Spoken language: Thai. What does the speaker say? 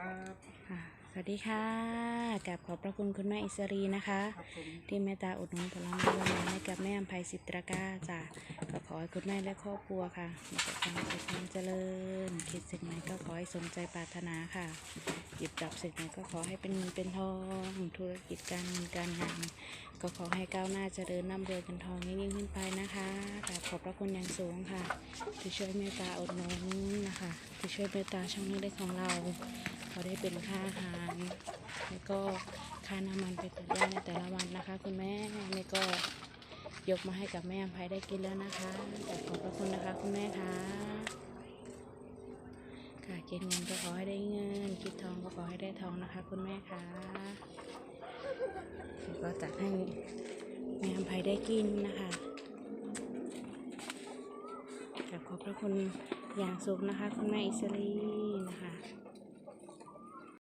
ครับค่ะสวัสดีค่ะกับขอบพระคุณคุณแม่อิสรีนะคะ ครับผมที่เมตตาอุดหนุนผลไม้ละไม้ให้กับแม่อภัยสิตรกาจ้ะก็ขอให้คุณแม่และครอบครัวค่ะมีแต่ความสุขความเจริญ คิดสิ่งไหนก็ขอให้สมใจปรารถนาค่ะ หยิบจับสิ่งไหนก็ขอให้เป็นเงินเป็นทอง ธุรกิจการเงินการงาน ก็ขอให้ก้าวหน้าเจริญร่ำรวยกันทองยิ่งๆขึ้นไปนะคะกราบขอบพระคุณอย่างสูงค่ะ ที่ช่วยเมตตาอุดหนุนนะคะ ที่ช่วยเมตตาช่องเล็กๆของเรา เขาได้เป็นค่าอาหารแล้วก็ค่าน้ำมันไปตัดหญ้าในแต่ละวันนะคะ คุณแม่นี่ก็ยกมาให้กับแม่อภัยได้กินแล้วนะคะแต่ขอบพระคุณนะคะ คุณแม่คะค่ะเก็บเงินก็ขอให้ได้เงิน คิดทองก็ขอให้ได้ทองนะคะ คุณแม่คะแล้วก็จัดให้แม่อภัยได้กินนะคะขอบพระคุณอย่างสูงนะคะ คุณแม่อิสรีนะคะ